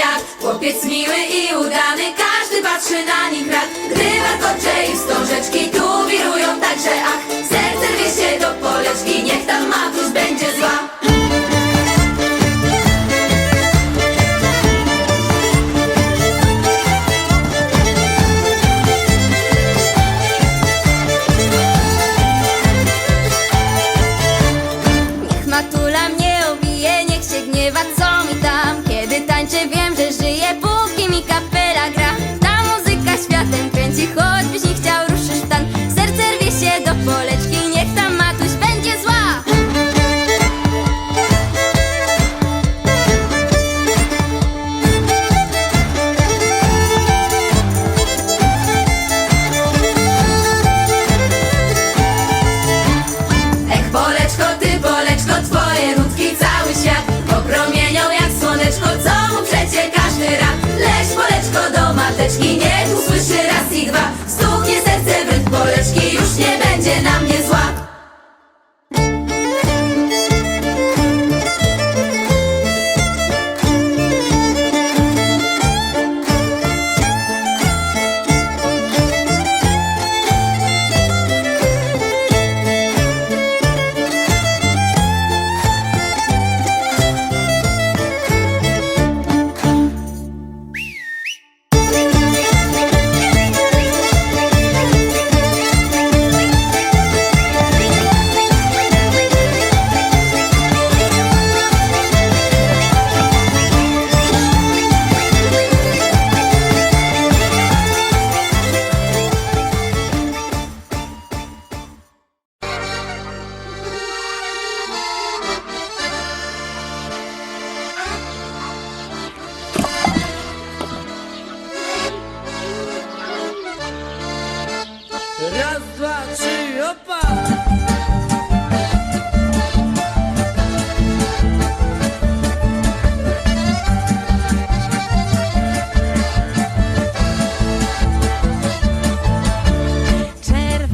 świat. Chłopiec miły i udany, każdy patrzy na nich rad Gdy warkocze i wstążeczki tu wirują także. Ach Serce rwie się do poleczki, niech tam matus będzie zła. 이게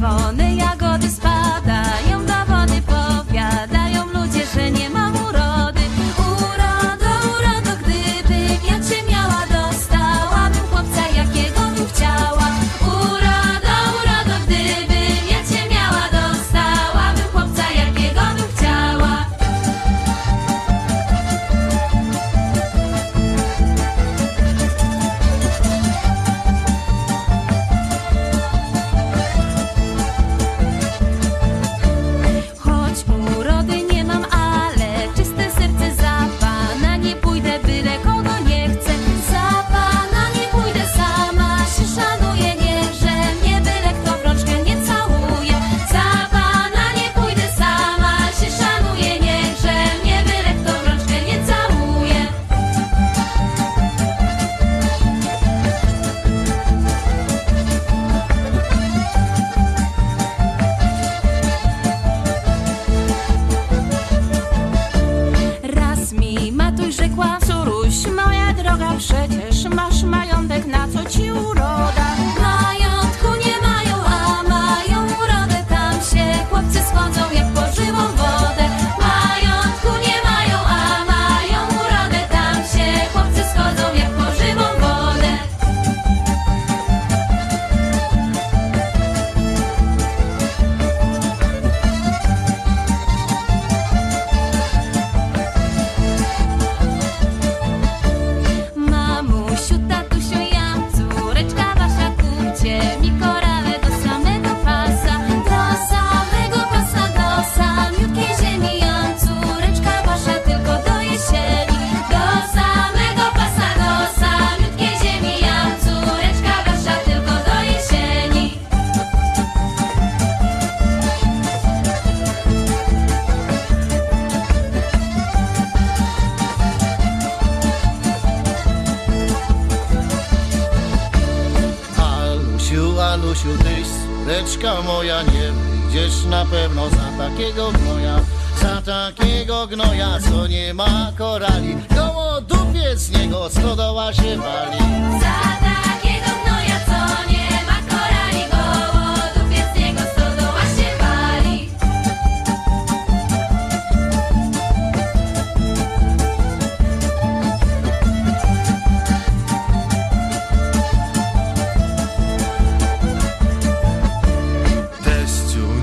이번에 mi Matuś rzekła, córuś, moja droga, przecież masz majątek, na co ci uroda? Alusiu, tyś córeczka moja, nie wyjdziesz na pewno za takiego gnoja. Za takiego gnoja, co nie ma korali, koło dupie z niego stodoła się wali. Za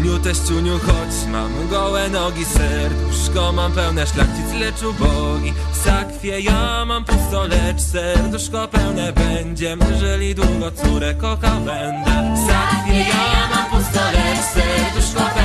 Teściuniu, teściuniu, chodź Mam gołe nogi, serduszko Mam pełne szlachcic, lecz ubogi. W sakwie ja mam pusto, lecz serduszko pełne będzie. Jeżeli długo córę kochał będę. W sakwie ja mam pusto, lecz serduszko pełne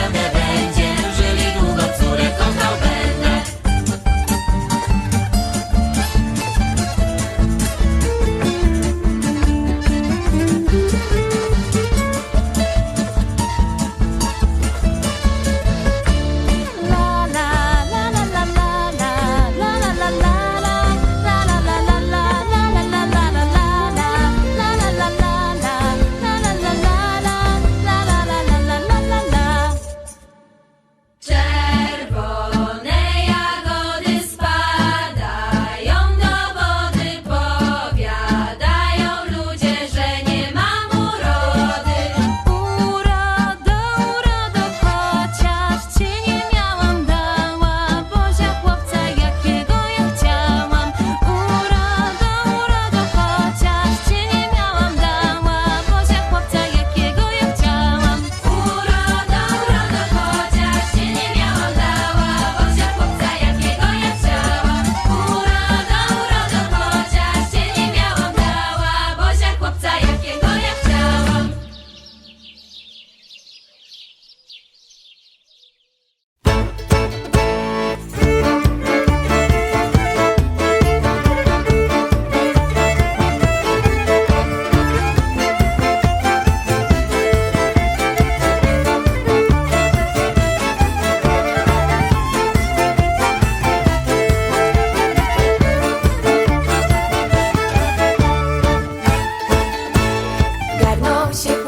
się